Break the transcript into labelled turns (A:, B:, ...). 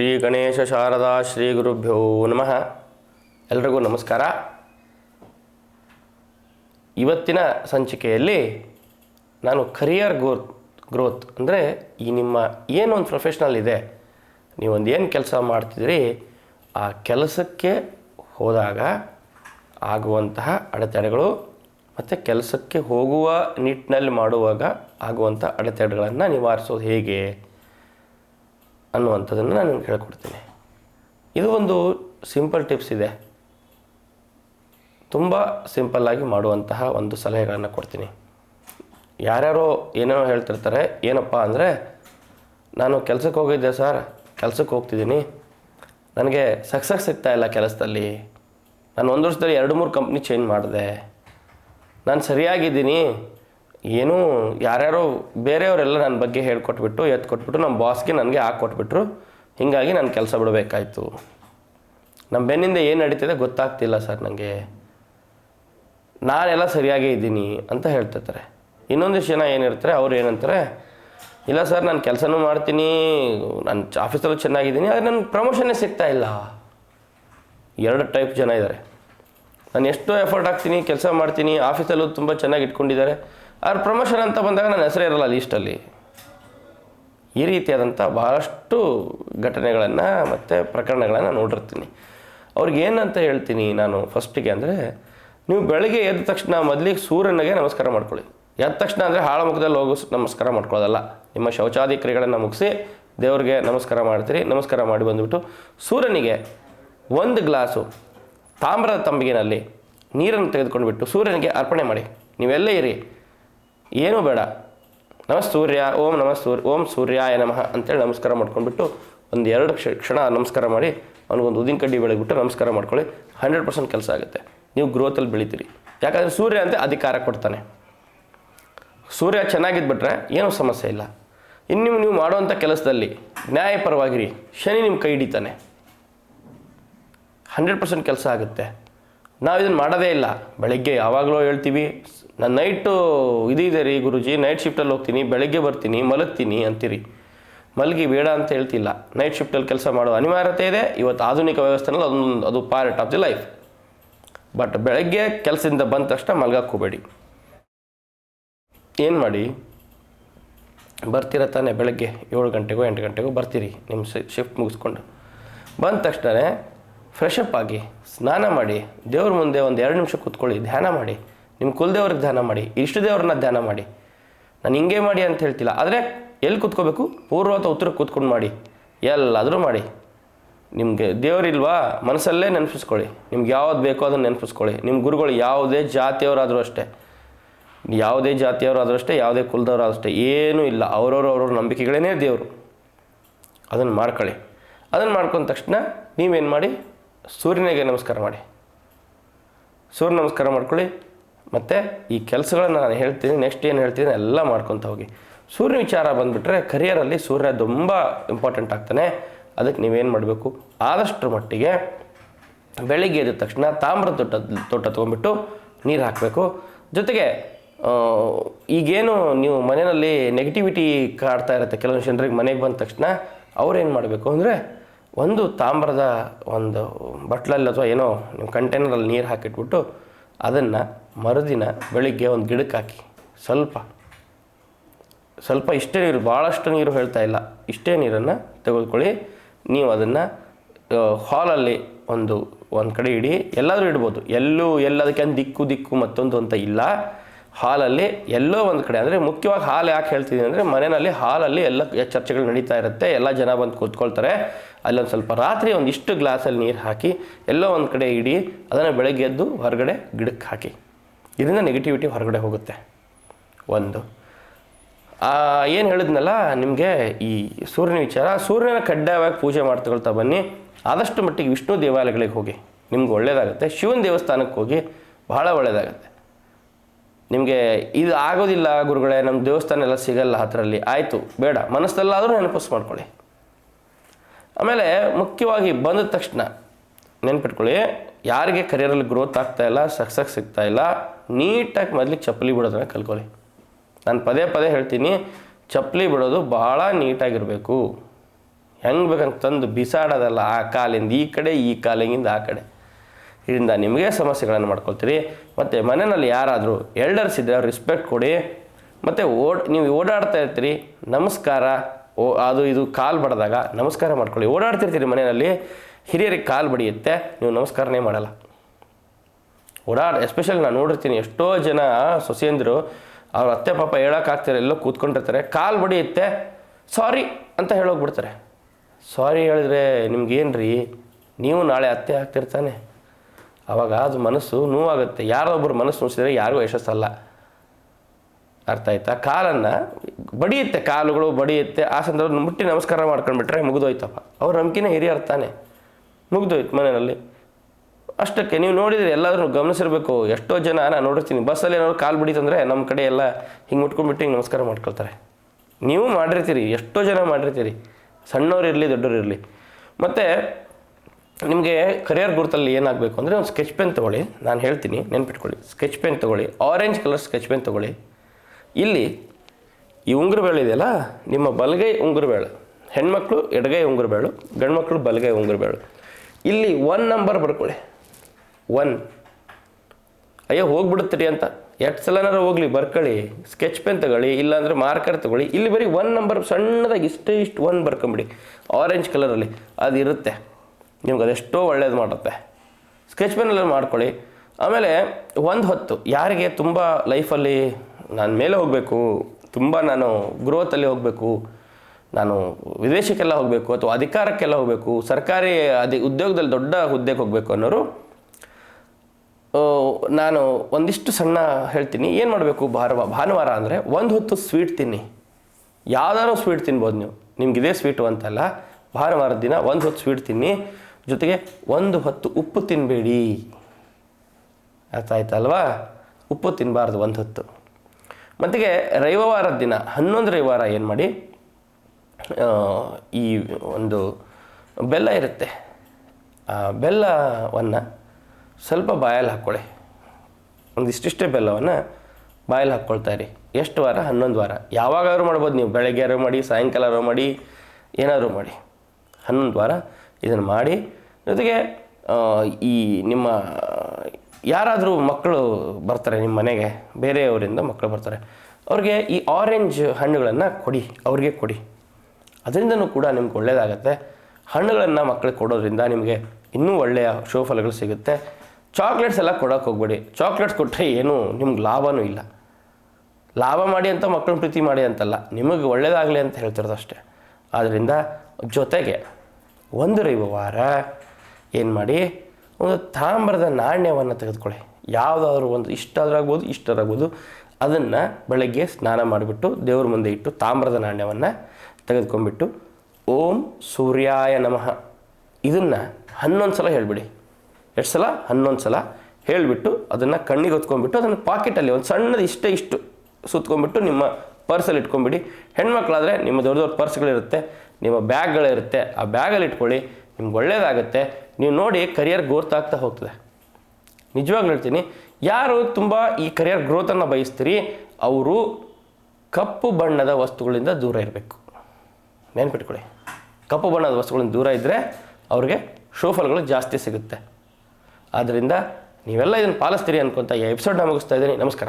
A: ಶ್ರೀ ಗಣೇಶ ಶಾರದಾ ಶ್ರೀ ಗುರುಭ್ಯೋ ನಮಃ. ಎಲ್ರಿಗೂ ನಮಸ್ಕಾರ. ಇವತ್ತಿನ ಸಂಚಿಕೆಯಲ್ಲಿ ನಾನು ಕರಿಯರ್ ಗ್ರೋತ್ ಗ್ರೋತ್ ಅಂದರೆ ಈ ನಿಮ್ಮ ಏನೊಂದು ಪ್ರೊಫೆಷ್ನಲ್ ಇದೆ, ನೀವೊಂದು ಏನು ಕೆಲಸ ಮಾಡ್ತಿದ್ರಿ ಆ ಕೆಲಸಕ್ಕೆ ಹೋದಾಗ ಆಗುವಂತಹ ಅಡೆತಡೆಗಳು ಮತ್ತು ಕೆಲಸಕ್ಕೆ ಹೋಗುವ ನಿಟ್ಟಿನಲ್ಲಿ ಮಾಡುವಾಗ ಆಗುವಂಥ ಅಡೆತಡೆಗಳನ್ನು ನಿವಾರಿಸೋದು ಹೇಗೆ? ಅನ್ನುವಂಥದ್ದನ್ನು ನಾನು ಹೇಳ್ಕೊಡ್ತೀನಿ. ಇದು ಒಂದು ಸಿಂಪಲ್ ಟಿಪ್ಸ್ ಇದೆ. ತುಂಬ ಸಿಂಪಲ್ಲಾಗಿ ಮಾಡುವಂತಹ ಒಂದು ಸಲಹೆಗಳನ್ನು ಕೊಡ್ತೀನಿ. ಯಾರ್ಯಾರೋ ಏನೇನೋ ಹೇಳ್ತಿರ್ತಾರೆ, ಏನಪ್ಪ ಅಂದರೆ, ನಾನು ಕೆಲಸಕ್ಕೆ ಹೋಗಿದ್ದೆ ಸರ್, ಕೆಲಸಕ್ಕೆ ಹೋಗ್ತಿದ್ದೀನಿ. ನನಗೆ ಸಕ್ಸಸ್ ಸಿಗ್ತಾ ಇಲ್ಲ ಕೆಲಸದಲ್ಲಿ. ನಾನು ಒಂದು ವರ್ಷದಲ್ಲಿ ಎರಡು ಮೂರು ಕಂಪ್ನಿ ಚೇಂಜ್ ಮಾಡಿದೆ. ನಾನು ಸರಿಯಾಗಿದ್ದೀನಿ. ಏನೂ ಯಾರ್ಯಾರೋ ಬೇರೆಯವರೆಲ್ಲ ನನ್ನ ಬಗ್ಗೆ ಹೇಳ್ಕೊಟ್ಬಿಟ್ಟು ಎತ್ತು ಕೊಟ್ಬಿಟ್ಟು ನಮ್ಮ ಬಾಸ್ಗೆ ನನಗೆ ಹಾಕ್ಕೊಟ್ಬಿಟ್ರು ಹೀಗಾಗಿ ನಾನು ಕೆಲಸ ಬಿಡಬೇಕಾಯ್ತು. ನಮ್ಮ ಬೆನ್ನಿಂದ ಏನು ನಡೀತಿದೆ ಗೊತ್ತಾಗ್ತಿಲ್ಲ ಸರ್ ನನಗೆ ನಾನೆಲ್ಲ ಸರಿಯಾಗೇ ಇದ್ದೀನಿ ಅಂತ ಹೇಳ್ತಿರ್ತಾರೆ. ಇನ್ನೊಂದಿಷ್ಟು ಜನ ಏನಿರ್ತಾರೆ, ಅವ್ರು ಏನಂತಾರೆ, ಇಲ್ಲ ಸರ್, ನಾನು ಕೆಲಸನೂ ಮಾಡ್ತೀನಿ, ನಾನು ಆಫೀಸಲ್ಲೂ ಚೆನ್ನಾಗಿದ್ದೀನಿ, ಆದರೆ ನನ್ನ ಪ್ರಮೋಷನ್ನೇ ಸಿಗ್ತಾ ಇಲ್ಲ. ಎರಡು ಟೈಪ್ ಜನ ಇದ್ದಾರೆ ನಾನು ಎಷ್ಟೋ ಎಫರ್ಟ್ ಹಾಕ್ತೀನಿ, ಕೆಲಸ ಮಾಡ್ತೀನಿ ಆಫೀಸಲ್ಲೂ ತುಂಬ ಚೆನ್ನಾಗಿ ಇಟ್ಕೊಂಡಿದ್ದಾರೆ. ಆದ್ರೆ ಪ್ರಮೋಷನ್ ಅಂತ ಬಂದಾಗ ನನ್ನ ಹೆಸರೇ ಇರಲ್ಲ ಲೀಸ್ಟಲ್ಲಿ ಈ ರೀತಿಯಾದಂಥ ಬಹಳಷ್ಟು ಘಟನೆಗಳನ್ನು ಮತ್ತು ಪ್ರಕರಣಗಳನ್ನು ನೋಡಿರ್ತೀನಿ. ಅವ್ರಿಗೆ ಏನಂತ ಹೇಳ್ತೀನಿ ನಾನು ಫಸ್ಟಿಗೆ ಅಂದರೆ, ನೀವು ಬೆಳಗ್ಗೆ ಎದ್ದ ತಕ್ಷಣ ಮೊದಲಿಗೆ ಸೂರ್ಯನಿಗೆ ನಮಸ್ಕಾರ ಮಾಡ್ಕೊಳ್ಳಿ. ಎದ್ದ ತಕ್ಷಣ ಅಂದರೆ ಹಾಳ ಮುಖದಲ್ಲಿ ನಮಸ್ಕಾರ ಮಾಡ್ಕೊಳ್ಳೋದಲ್ಲ. ನಿಮ್ಮ ಶೌಚಾದಿ ಕ್ರಿಯೆಗಳನ್ನು ಮುಗಿಸಿ ದೇವ್ರಿಗೆ ನಮಸ್ಕಾರ ಮಾಡ್ತೀರಿ, ನಮಸ್ಕಾರ ಮಾಡಿ ಬಂದುಬಿಟ್ಟು ಸೂರ್ಯನಿಗೆ ಒಂದು ಗ್ಲಾಸು ತಾಮ್ರದ ತಂಬಿಗೆನಲ್ಲಿ ನೀರನ್ನು ತೆಗೆದುಕೊಂಡ್ಬಿಟ್ಟು ಸೂರ್ಯನಿಗೆ ಅರ್ಪಣೆ ಮಾಡಿ. ನೀವೆಲ್ಲೇ ಇರಿ ಏನೂ ಬೇಡ. ನಮ ಸೂರ್ಯ, ಓಂ ನಮಃ ಓಂ ಸೂರ್ಯಾಯ ನಮಃ ಅಂತೇಳಿ ನಮಸ್ಕಾರ ಮಾಡ್ಕೊಂಡ್ಬಿಟ್ಟು ಒಂದು ಎರಡು ಕ್ಷ ಕ್ಷಣ ನಮಸ್ಕಾರ ಮಾಡಿ ಅವನಿಗೊಂದು ಉದಿನ ಕಡ್ಡಿ ಬೆಳಗ್ಬಿಟ್ಟು ನಮಸ್ಕಾರ ಮಾಡ್ಕೊಳ್ಳಿ. ಹಂಡ್ರೆಡ್ ಪರ್ಸೆಂಟ್ ಕೆಲಸ ಆಗುತ್ತೆ. ನೀವು ಗ್ರೋತಲ್ಲಿ ಬೆಳಿತೀರಿ. ಯಾಕಂದರೆ ಸೂರ್ಯ ಅಂತ ಅಧಿಕಾರ ಕೊಡ್ತಾನೆ. ಸೂರ್ಯ ಚೆನ್ನಾಗಿದ್ಬಿಟ್ರೆ ಏನೂ ಸಮಸ್ಯೆ ಇಲ್ಲ. ಇನ್ನು ನೀವು ಮಾಡುವಂಥ ಕೆಲಸದಲ್ಲಿ ನ್ಯಾಯಪರವಾಗಿರಿ. ಶನಿ ನಿಮ್ಮ ಕೈ ಹಿಡಿತಾನೆ. ಹಂಡ್ರೆಡ್ ಪರ್ಸೆಂಟ್ ಕೆಲಸ ಆಗುತ್ತೆ. ನಾವು ಇದನ್ನು ಮಾಡೋದೇ ಇಲ್ಲ. ಬೆಳಗ್ಗೆ ಯಾವಾಗಲೂ ಹೇಳ್ತೀವಿ, ನಾನು ನೈಟು ಇದಿದೆ ರೀ ಗುರುಜಿ, ನೈಟ್ ಶಿಫ್ಟಲ್ಲಿ ಹೋಗ್ತೀನಿ, ಬೆಳಗ್ಗೆ ಬರ್ತೀನಿ, ಮಲಗ್ತೀನಿ ಅಂತೀರಿ. ಮಲಗಿ ಬೇಡ ಅಂತ ಹೇಳ್ತಿಲ್ಲ. ನೈಟ್ ಶಿಫ್ಟಲ್ಲಿ ಕೆಲಸ ಮಾಡೋ ಅನಿವಾರ್ಯತೆ ಇದೆ. ಇವತ್ತು ಆಧುನಿಕ ವ್ಯವಸ್ಥೆನಲ್ಲಿ ಅದೊಂದು, ಅದು part of the life but ಬೆಳಗ್ಗೆ ಕೆಲಸದಿಂದ ಬಂದ ತಕ್ಷಣ ಮಲ್ಗಕ್ಕೆ ಹೋಗಬೇಡಿ. ಏನು ಮಾಡಿ? ಬರ್ತೀರ ತಾನೆ ಬೆಳಗ್ಗೆ ಏಳು ಗಂಟೆಗೋ ಎಂಟು ಗಂಟೆಗೋ ಬರ್ತೀರಿ, ನಿಮ್ಮ ಶಿಫ್ಟ್ ಮುಗಿಸ್ಕೊಂಡು. ಬಂದ ತಕ್ಷಣ ಫ್ರೆಶ್ ಅಪ್ ಆಗಿ ಸ್ನಾನ ಮಾಡಿ, ದೇವ್ರ ಮುಂದೆ ಒಂದು ಎರಡು ನಿಮಿಷ ಕೂತ್ಕೊಳ್ಳಿ, ಧ್ಯಾನ ಮಾಡಿ. ನಿಮ್ಮ ಕುಲದೇವ್ರಿಗೆ ಧ್ಯಾನ ಮಾಡಿ, ಇಷ್ಟು ದೇವ್ರನ್ನ ಧ್ಯಾನ ಮಾಡಿ. ನಾನು ಹಿಂಗೆ ಮಾಡಿ ಅಂತ ಹೇಳ್ತಿಲ್ಲ, ಆದರೆ ಎಲ್ಲಿ ಕೂತ್ಕೋಬೇಕು? ಪೂರ್ವ ಅಥವಾ ಉತ್ತರಕ್ಕೆ ಕೂತ್ಕೊಂಡು ಮಾಡಿ. ಎಲ್ಲಾದರೂ ಮಾಡಿ. ನಿಮಗೆ ದೇವರಿಲ್ವಾ ಮನಸ್ಸಲ್ಲೇ ನೆನಪಿಸ್ಕೊಳ್ಳಿ. ನಿಮ್ಗೆ ಯಾವ್ದು ಬೇಕೋ ಅದನ್ನು ನೆನಪಿಸ್ಕೊಳ್ಳಿ. ನಿಮ್ಮ ಗುರುಗಳು ಯಾವುದೇ ಜಾತಿಯವರಾದರೂ ಅಷ್ಟೇ. ಯಾವುದೇ ಜಾತಿಯವರಾದರೂ ಅಷ್ಟೇ, ಯಾವುದೇ ಕುಲದವರಾದ್ರೂ ಅಷ್ಟೇ. ಏನೂ ಇಲ್ಲ. ಅವ್ರವ್ರ ಅವ್ರವ್ರ ನಂಬಿಕೆಗಳೇ ದೇವರು. ಅದನ್ನು ಮಾಡ್ಕೊಳ್ಳಿ. ಅದನ್ನು ಮಾಡ್ಕೊಂಡ ತಕ್ಷಣ ನೀವೇನು ಮಾಡಿ? ಸೂರ್ಯನಿಗೆ ನಮಸ್ಕಾರ ಮಾಡಿ. ಸೂರ್ಯ ನಮಸ್ಕಾರ ಮಾಡ್ಕೊಳ್ಳಿ. ಮತ್ತು ಈ ಕೆಲಸಗಳನ್ನು ನಾನು ಹೇಳ್ತೀನಿ ನೆಕ್ಸ್ಟ್ ಏನು ಹೇಳ್ತೀನಿ ಎಲ್ಲ ಮಾಡ್ಕೊತ ಹೋಗಿ. ಸೂರ್ಯ ವಿಚಾರ ಬಂದುಬಿಟ್ರೆ ಕರಿಯರಲ್ಲಿ ಸೂರ್ಯ ತುಂಬ ಇಂಪಾರ್ಟೆಂಟ್ ಆಗ್ತಾನೆ. ಅದಕ್ಕೆ ನೀವೇನು ಮಾಡಬೇಕು? ಆದಷ್ಟರ ಮಟ್ಟಿಗೆ ಬೆಳಿಗ್ಗೆ ಎದ್ದ ತಕ್ಷಣ ತಾಮ್ರ ತೋಟ ತೋಟ ತೊಗೊಂಡ್ಬಿಟ್ಟು ನೀರು ಹಾಕಬೇಕು. ಜೊತೆಗೆ ಈಗೇನು ನೀವು ಮನೆಯಲ್ಲಿ ನೆಗೆಟಿವಿಟಿ ಕಾಡ್ತಾ ಇರುತ್ತೆ ಕೆಲವೊಂದು ಜನರಿಗೆ ಮನೆಗೆ ಬಂದ ತಕ್ಷಣ, ಅವ್ರೇನು ಮಾಡಬೇಕು ಅಂದರೆ ಒಂದು ತಾಮ್ರದ ಒಂದು ಬಟ್ಲಲ್ಲಿ ಅಥವಾ ಏನೋ ನಿಮ್ಮ ಕಂಟೈನರಲ್ಲಿ ನೀರು ಹಾಕಿಟ್ಬಿಟ್ಟು ಅದನ್ನು ಮರುದಿನ ಬೆಳಿಗ್ಗೆ ಒಂದು ಗಿಡಕ್ಕೆ ಹಾಕಿ. ಸ್ವಲ್ಪ ಸ್ವಲ್ಪ ಇಷ್ಟೇ ನೀರು, ಭಾಳಷ್ಟು ನೀರು ಹೇಳ್ತಾ ಇಲ್ಲ. ಇಷ್ಟೇ ನೀರನ್ನು ತೆಗೆದುಕೊಳ್ಳಿ. ನೀವು ಅದನ್ನು ಹಾಲಲ್ಲಿ ಒಂದು ಒಂದು ಕಡೆ ಇಡಿ. ಎಲ್ಲಾದರೂ ಇಡ್ಬೋದು. ಎಲ್ಲೂ ಎಲ್ಲದಕ್ಕೆ ಒಂದು ದಿಕ್ಕು ದಿಕ್ಕು ಮತ್ತೊಂದು ಅಂತ ಇಲ್ಲ. ಹಾಲಲ್ಲಿ ಎಲ್ಲೋ ಒಂದು ಕಡೆ, ಅಂದರೆ ಮುಖ್ಯವಾಗಿ ಹಾಲು ಯಾಕೆ ಹೇಳ್ತಿದ್ದೀನಿ ಅಂದರೆ ಮನೆಯಲ್ಲಿ ಹಾಲಲ್ಲಿ ಎಲ್ಲ ಚರ್ಚೆಗಳು ನಡೀತಾ ಇರುತ್ತೆ, ಎಲ್ಲ ಜನ ಬಂದು ಕೂತ್ಕೊಳ್ತಾರೆ. ಅಲ್ಲೊಂದು ಸ್ವಲ್ಪ ರಾತ್ರಿ ಒಂದಿಷ್ಟು ಗ್ಲಾಸಲ್ಲಿ ನೀರು ಹಾಕಿ, ಎಲ್ಲೋ ಒಂದು ಕಡೆ ಇಡಿ, ಅದನ್ನು ಬೆಳಗ್ಗೆ ಎದ್ದು ಹೊರಗಡೆ ಗಿಡಕ್ಕೆ ಹಾಕಿ. ಇದರಿಂದ ನೆಗೆಟಿವಿಟಿ ಹೊರಗಡೆ ಹೋಗುತ್ತೆ. ಒಂದು. ಏನು ಹೇಳಿದ್ನಲ್ಲ ನಿಮಗೆ ಈ ಸೂರ್ಯನ ವಿಚಾರ? ಸೂರ್ಯನ ಕಡ್ಡಾಯವಾಗಿ ಪೂಜೆ ಮಾಡ್ತಕೊಳ್ತಾ ಬನ್ನಿ. ಆದಷ್ಟು ಮಟ್ಟಿಗೆ ವಿಷ್ಣು ದೇವಾಲಯಗಳಿಗೆ ಹೋಗಿ. ನಿಮ್ಗೆ ಒಳ್ಳೆಯದಾಗುತ್ತೆ ಶಿವನ ದೇವಸ್ಥಾನಕ್ಕೆ ಹೋಗಿ ಬಹಳ ಒಳ್ಳೆಯದಾಗುತ್ತೆ ನಿಮಗೆ ಇದು ಆಗೋದಿಲ್ಲ ಗುರುಗಳೇ ನಮ್ಮ ದೇವಸ್ಥಾನ ಎಲ್ಲ ಸಿಗಲ್ಲ ಹತ್ತರಲ್ಲಿ ಆಯಿತು, ಬೇಡ. ಮನಸ್ಸಲ್ಲಾದರೂ ನೆನಪಸ್ ಮಾಡ್ಕೊಳ್ಳಿ. ಆಮೇಲೆ ಮುಖ್ಯವಾಗಿ ಬಂದ ತಕ್ಷಣ ನೆನ್ಪಿಟ್ಕೊಳ್ಳಿ, ಯಾರಿಗೆ ಕರಿಯರಲ್ಲಿ ಗ್ರೋತ್ ಆಗ್ತಾ ಇಲ್ಲ ಸಕ್ಸಸ್ ಸಿಗ್ತಾ ಇಲ್ಲ, ನೀಟಾಗಿ ಮೊದಲಿಗೆ ಚಪ್ಪಲಿ ಬಿಡೋದನ್ನ ಕಲ್ಕೊಳ್ಳಿ ನಾನು ಪದೇ ಪದೇ ಹೇಳ್ತೀನಿ, ಚಪ್ಪಲಿ ಬಿಡೋದು ಭಾಳ ನೀಟಾಗಿರಬೇಕು. ಹೆಂಗೆ ಬೇಕಂತ ತಂದು ಬಿಸಾಡೋದಲ್ಲ, ಆ ಕಾಲಿಂದ ಈ ಕಡೆ, ಈ ಕಾಲಿಂದ ಆ ಕಡೆ. ಇದರಿಂದ ನಿಮಗೆ ಸಮಸ್ಯೆಗಳನ್ನು ಮಾಡ್ಕೊಳ್ತೀರಿ. ಮತ್ತು ಮನೆಯಲ್ಲಿ ಯಾರಾದರೂ ಎಲ್ಡರ್ಸ್ ಇದ್ದರೆ ಅವ್ರು ರೆಸ್ಪೆಕ್ಟ್ ಕೊಡಿ. ಮತ್ತು ಓಡ್, ನೀವು ಓಡಾಡ್ತಾ ಇರ್ತೀರಿ, ನಮಸ್ಕಾರ. ಓ, ಅದು, ಇದು ಕಾಲು ಬಡ್ದಾಗ ನಮಸ್ಕಾರ ಮಾಡ್ಕೊಳ್ಳಿ. ಓಡಾಡ್ತಿರ್ತೀರಿ ಮನೆಯಲ್ಲಿ, ಹಿರಿಯರಿಗೆ ಕಾಲು ಬಡಿಯುತ್ತೆ, ನೀವು ನಮಸ್ಕಾರನೇ ಮಾಡಲ್ಲ. ಓಡಾಡ ಎಸ್ಪೆಷಲಿ ನಾನು ನೋಡಿರ್ತೀನಿ ಎಷ್ಟೋ ಜನ ಸೊಸೆಯಂದರು, ಅವ್ರ ಅತ್ತೆ ಪಾಪ ಹೇಳೋಕ್ಕಾಗ್ತಾರೆ ಎಲ್ಲೋ ಕೂತ್ಕೊಂಡಿರ್ತಾರೆ. ಕಾಲು ಬಡಿಯುತ್ತೆ, ಸಾರಿ ಅಂತ ಹೇಳೋಗ್ಬಿಡ್ತಾರೆ. ಸಾರಿ ಹೇಳಿದ್ರೆ ನಿಮ್ಗೇನು ರೀ ನೀವು ನಾಳೆ ಅತ್ತೆ ಆಗ್ತಿರ್ತಾನೆ. ಅವಾಗ ಅದು ಮನಸ್ಸು ನೋವಾಗುತ್ತೆ. ಯಾರೋ ಒಬ್ಬರು ಮನಸ್ಸು ನೋಡಿಸಿದ್ರೆ ಯಾರಿಗೂ ಯಶಸ್ಸಲ್ಲ. ಅರ್ಥ ಆಯ್ತಾ? ಕಾಲನ್ನು ಬಡಿಯುತ್ತೆ, ಕಾಲುಗಳು ಬಡಿಯುತ್ತೆ. ಆ ಸಂದರ್ಭ ಮುಟ್ಟಿ ನಮಸ್ಕಾರ ಮಾಡ್ಕೊಂಡ್ಬಿಟ್ರೆ ಮುಗಿದೋಯ್ತಪ್ಪ. ಅವ್ರ ನಂಬಿಕೆನೇ ಹಿರಿಯ ಅರ್ಥಾನೆ ಮುಗಿದೋಯ್ತು ಮನೆಯಲ್ಲಿ. ಅಷ್ಟಕ್ಕೆ ನೀವು ನೋಡಿದ್ರೆ ಎಲ್ಲಾದ್ರೂ ಗಮನಿಸಿರ್ಬೇಕು, ಎಷ್ಟೋ ಜನ ನಾನು ನೋಡಿರ್ತೀನಿ. ಬಸ್ಸಲ್ಲಿ ಏನಾದ್ರು ಕಾಲು ಬಿಡಿತಂದರೆ ನಮ್ಮ ಕಡೆ ಎಲ್ಲ ಹಿಂಗೆ ಮುಟ್ಕೊಂಡ್ಬಿಟ್ಟು ಹಿಂಗೆ ನಮಸ್ಕಾರ ಮಾಡ್ಕೊಳ್ತಾರೆ. ನೀವು ಮಾಡಿರ್ತೀರಿ, ಎಷ್ಟೋ ಜನ ಮಾಡಿರ್ತೀರಿ. ಸಣ್ಣವ್ರು ಇರಲಿ, ದೊಡ್ಡವ್ರು ಇರಲಿ. ಮತ್ತು ನಿಮಗೆ ಕರಿಯರ್ ಗುರುತಲ್ಲಿ ಏನಾಗಬೇಕು ಅಂದರೆ ಒಂದು ಸ್ಕೆಚ್ ಪೆನ್ ತೊಗೊಳ್ಳಿ. ನಾನು ಹೇಳ್ತೀನಿ, ನೆನ್ಪಿಟ್ಕೊಳ್ಳಿ. ಸ್ಕೆಚ್ ಪೆನ್ ತೊಗೊಳ್ಳಿ. ಆರೆಂಜ್ ಕಲರ್ ಸ್ಕೆಚ್ ಪೆನ್ ತೊಗೊಳ್ಳಿ. ಇಲ್ಲಿ ಈ ಉಂಗುರ ಇದೆಯಲ್ಲ, ನಿಮ್ಮ ಬಲಗೈ ಉಂಗುರ ಬೇಳೆ ಹೆಣ್ಮಕ್ಳು ಎಡಗೈ ಉಂಗುರ ಬೇಳು ಗಂಡ್ಮಕ್ಳು ಬಲಗೈ ಉಂಗುರ ಬೇಳು ಇಲ್ಲಿ ಒನ್ ನಂಬರ್ ಬರ್ಕೊಳ್ಳಿ. ಒನ್ ಅಯ್ಯೋ, ಹೋಗ್ಬಿಡುತ್ತೀರಿ ಅಂತ. ಎಷ್ಟು ಸಲನಾರು ಹೋಗಲಿ, ಬರ್ಕೊಳ್ಳಿ. ಸ್ಕೆಚ್ ಪೆನ್ ತಗೊಳ್ಳಿ, ಇಲ್ಲಾಂದರೆ ಮಾರ್ಕರ್ ತಗೊಳ್ಳಿ. ಇಲ್ಲಿ ಬರೀ ಒನ್ ನಂಬರ್ ಸಣ್ಣದಾಗಿ ಇಷ್ಟೇ ಇಷ್ಟು ಒನ್ ಬರ್ಕೊಂಬಿಡಿ. ಆರೆಂಜ್ ಕಲರಲ್ಲಿ ಅದು ಇರುತ್ತೆ ನಿಮ್ಗೆ ಅದೆಷ್ಟೋ ಒಳ್ಳೇದು ಮಾಡುತ್ತೆ. ಸ್ಕೆಚ್ ಪೆನ್ನಲ್ಲಿ ಮಾಡ್ಕೊಳ್ಳಿ. ಆಮೇಲೆ ಒಂದು ಹೊತ್ತು, ಯಾರಿಗೆ ತುಂಬ ಲೈಫಲ್ಲಿ ನಾನು ಮೇಲೆ ಹೋಗಬೇಕು, ತುಂಬ ನಾನು ಗ್ರೋತಲ್ಲಿ ಹೋಗಬೇಕು, ನಾನು ವಿದೇಶಕ್ಕೆಲ್ಲ ಹೋಗಬೇಕು ಅಥವಾ ಅಧಿಕಾರಕ್ಕೆಲ್ಲ ಹೋಗಬೇಕು, ಸರ್ಕಾರಿ ಅದಿ ಉದ್ಯೋಗದಲ್ಲಿ ದೊಡ್ಡ ಹುದ್ದೆಗೆ ಹೋಗಬೇಕು ಅನ್ನೋರು ನಾನು ಒಂದಿಷ್ಟು ಸಣ್ಣ ಹೇಳ್ತೀನಿ. ಏನು ಮಾಡಬೇಕು? ಭಾರ ಭಾನುವಾರ ಅಂದರೆ ಒಂದು ಹೊತ್ತು ಸ್ವೀಟ್ ತಿನ್ನಿ. ಯಾವ್ದಾದ್ರು ಸ್ವೀಟ್ ತಿನ್ಬೋದು ನೀವು. ನಿಮ್ಗೆ ಇದೇ ಸ್ವೀಟು ಅಂತಲ್ಲ. ಭಾನುವಾರದ ದಿನ ಒಂದು ಹೊತ್ತು ಸ್ವೀಟ್ ತಿನ್ನಿ. ಜೊತೆಗೆ ಒಂದು ಹೊತ್ತು ಉಪ್ಪು ತಿನ್ನಬೇಡಿ ಅರ್ಥ ಆಯ್ತಲ್ವಾ ಉಪ್ಪು ತಿನ್ನಬಾರ್ದು ಒಂದು ಹೊತ್ತು. ಮತ್ತಿಗೆ ರವಿವಾರದ ದಿನ, ಹನ್ನೊಂದು ರವಿವಾರ ಏನು ಮಾಡಿ? ಈ ಒಂದು ಬೆಲ್ಲ ಇರುತ್ತೆ. ಆ ಬೆಲ್ಲವನ್ನು ಸ್ವಲ್ಪ ಬಾಯಲ್ಲಿ ಹಾಕ್ಕೊಳ್ಳಿ. ಒಂದಿಷ್ಟಿಷ್ಟೇ ಬೆಲ್ಲವನ್ನು ಬಾಯಲ್ಲಿ ಹಾಕ್ಕೊಳ್ತಾ ಇರಿ. ಎಷ್ಟು ವಾರ? ಹನ್ನೊಂದು ವಾರ. ಯಾವಾಗಾದ್ರೂ ಮಾಡ್ಬೋದು ನೀವು. ಬೆಳಗ್ಗೆಯಾರು ಮಾಡಿ, ಸಾಯಂಕಾಲ ಮಾಡಿ, ಏನಾದರೂ ಮಾಡಿ. ಹನ್ನೊಂದು ವಾರ ಇದನ್ನು ಮಾಡಿ ಜೊತೆಗೆ ಈ ನಿಮ್ಮ, ಯಾರಾದರೂ ಮಕ್ಕಳು ಬರ್ತಾರೆ ನಿಮ್ಮ ಮನೆಗೆ, ಬೇರೆಯವರಿಂದ ಮಕ್ಕಳು ಬರ್ತಾರೆ, ಅವ್ರಿಗೆ ಈ ಆರೆಂಜ್ ಹಣ್ಣುಗಳನ್ನು ಕೊಡಿ, ಅವ್ರಿಗೆ ಕೊಡಿ. ಅದರಿಂದನೂ ಕೂಡ ನಿಮ್ಗೆ ಒಳ್ಳೆಯದಾಗತ್ತೆ ಹಣ್ಣುಗಳನ್ನು ಮಕ್ಕಳಿಗೆ ಕೊಡೋದ್ರಿಂದ ನಿಮಗೆ ಇನ್ನೂ ಒಳ್ಳೆಯ ಶೋಫಲಗಳು ಸಿಗುತ್ತೆ. ಚಾಕ್ಲೇಟ್ಸ್ ಎಲ್ಲ ಕೊಡೋಕೆ ಹೋಗ್ಬೇಡಿ. ಚಾಕ್ಲೇಟ್ಸ್ ಕೊಟ್ಟರೆ ಏನು ನಿಮ್ಗೆ ಲಾಭವೂ ಇಲ್ಲ. ಲಾಭ ಮಾಡಿ ಅಂತ ಮಕ್ಕಳನ್ನ ಪ್ರೀತಿ ಮಾಡಿ ಅಂತಲ್ಲ, ನಿಮಗೆ ಒಳ್ಳೆಯದಾಗಲಿ ಅಂತ ಹೇಳ್ತಿರೋದು ಅಷ್ಟೇ. ಆದ್ದರಿಂದ ಜೊತೆಗೆ ಒಂದು ರವಿವಾರ ಏನು ಮಾಡಿ ಒಂದು ತಾಮ್ರದ ನಾಣ್ಯವನ್ನು ತೆಗೆದುಕೊಳ್ಳಿ. ಯಾವುದಾದ್ರೂ ಒಂದು ಇಷ್ಟಾದ್ರಾಗ್ಬೋದು ಇಷ್ಟರಾಗ್ಬೋದು ಅದನ್ನು ಬೆಳಗ್ಗೆ ಸ್ನಾನ ಮಾಡಿಬಿಟ್ಟು ದೇವ್ರ ಮುಂದೆ ಇಟ್ಟು ತಾಮ್ರದ ನಾಣ್ಯವನ್ನು ತೆಗೆದುಕೊಂಡ್ಬಿಟ್ಟು ಓಂ ಸೂರ್ಯಾಯ ನಮಃ. ಇದನ್ನು ಹನ್ನೊಂದು ಸಲ ಹೇಳಿಬಿಡಿ. ಎಷ್ಟು ಸಲ? ಹನ್ನೊಂದು ಸಲ ಹೇಳಿಬಿಟ್ಟು ಅದನ್ನು ಕಣ್ಣಿಗೆ ಹೊತ್ಕೊಂಡ್ಬಿಟ್ಟು ಅದನ್ನು ಪಾಕೆಟಲ್ಲಿ ಒಂದು ಸಣ್ಣದು ಇಷ್ಟೇ ಇಷ್ಟು ಸುತ್ಕೊಂಡ್ಬಿಟ್ಟು ನಿಮ್ಮ ಪರ್ಸಲ್ಲಿ ಇಟ್ಕೊಂಡ್ಬಿಡಿ. ಹೆಣ್ಮಕ್ಳಾದರೆ ನಿಮ್ಮ ದೊಡ್ಡ ದೊಡ್ಡ ಪರ್ಸ್ಗಳಿರುತ್ತೆ, ನಿಮ್ಮ ಬ್ಯಾಗ್ಗಳಿರುತ್ತೆ. ಆ ಬ್ಯಾಗಲ್ಲಿ ಇಟ್ಕೊಳ್ಳಿ. ನಿಮ್ಗೆ ಒಳ್ಳೇದಾಗುತ್ತೆ. ನೀವು ನೋಡಿ ಕರಿಯರ್ ಗ್ರೋತ್ ಆಗ್ತಾ ಹೋಗ್ತದೆ. ನಿಜವಾಗ್ಲೂ ಹೇಳ್ತೀನಿ, ಯಾರು ತುಂಬ ಈ ಕರಿಯರ್ ಗ್ರೋತನ್ನು ಬಯಸ್ತೀರಿ, ಅವರು ಕಪ್ಪು ಬಣ್ಣದ ವಸ್ತುಗಳಿಂದ ದೂರ ಇರಬೇಕು. ನೆನ್ಪಿಟ್ಕೊಳ್ಳಿ. ಕಪ್ಪು ಬಣ್ಣದ ವಸ್ತುಗಳಿಂದ ದೂರ ಇದ್ದರೆ ಅವ್ರಿಗೆ ಶೋಫಲ್ಗಳು ಜಾಸ್ತಿ ಸಿಗುತ್ತೆ. ಆದ್ದರಿಂದ ನೀವೆಲ್ಲ ಇದನ್ನು ಪಾಲಿಸ್ತೀರಿ ಅನ್ಕೊತ ಈ ಎಪಿಸೋಡ್ನ ಮುಗಿಸ್ತಾ ಇದ್ದೀನಿ. ನಮಸ್ಕಾರ.